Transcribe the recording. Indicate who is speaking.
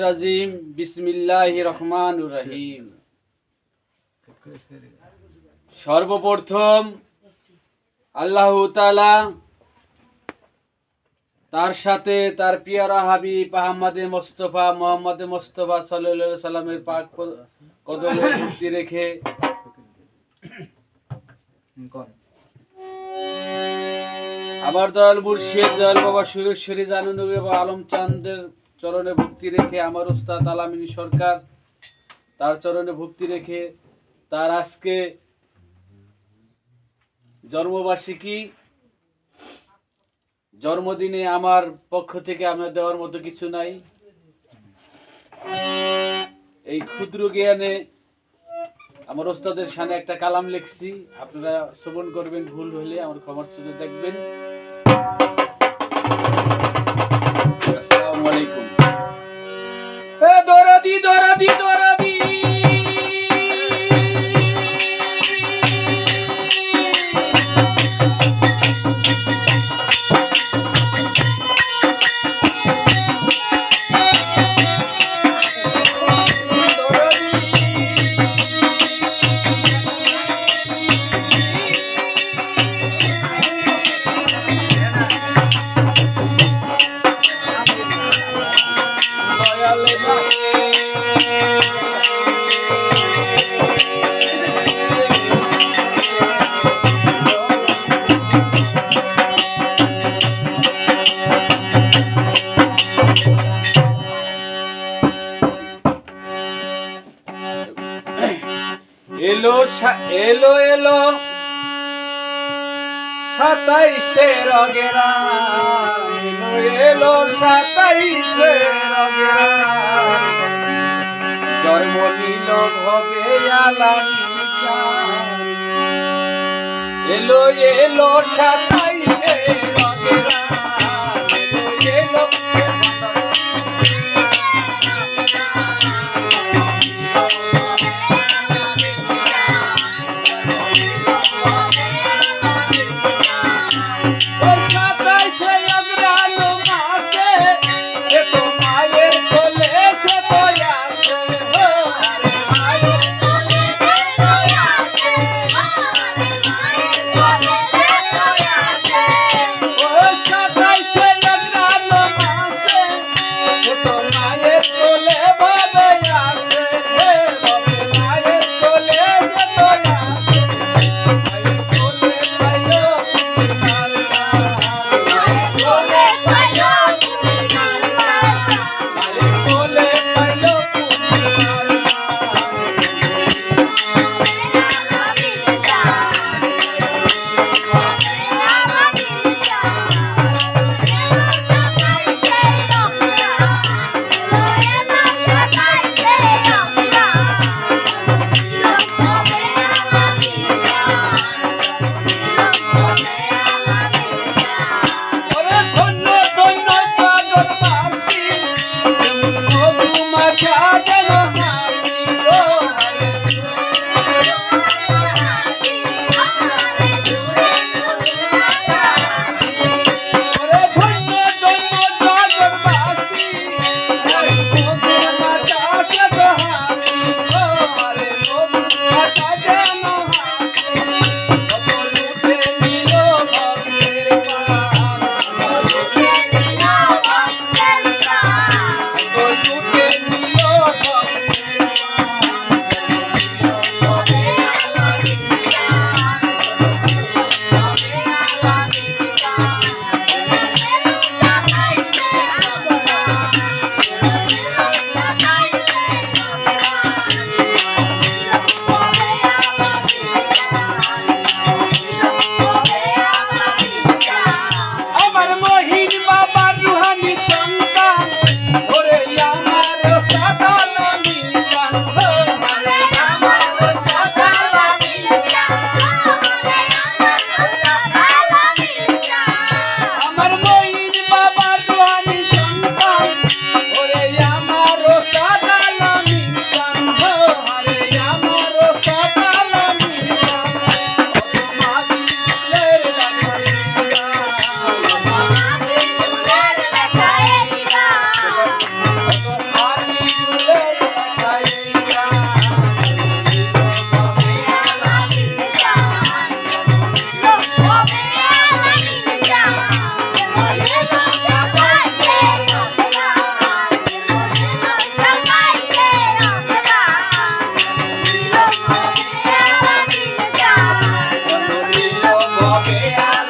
Speaker 1: রাজিম বিসমিল্লাহ রহমান রহিম সর্বপ্রথম আল্লাহ তাআলা তার সাথে তার পিয়ারা হাবিব আহমদে মোস্তফা মোহাম্মদ মোস্তফা সাল্লাল্লাহু সাল্লামের পাক কদমে ভক্তি রেখে আবার দয়াল মুর্শিদ দয়াল বাবা সুরেশ্বরী জানুনবী বাবা আলম চাঁদের চরণে ভক্তি রেখে আমার উস্তাদ আলামিনী সরকার, তার চরণে ভক্তি রেখে তার আজকে জন্মবার্ষিকী, জন্মদিনে আমার পক্ষ থেকে আমার দেওয়ার মতো কিছু নাই। এই ক্ষুদ্র জ্ঞানে আমার ওস্তাদের সামনে একটা কালাম লিখছি, আপনারা শ্রবণ করবেন, ভুল হলে আমার ক্ষমার চোখে দেখবেন। alaikum. É Doradinho, Doradinho, এলো এলো এলো। সাতাইশে রগেরা। এলো এলো, সাতাইশে রগেরা। জন্ম নিল ভবে আলামিকা এলো এলো, সাতাইশে yeah.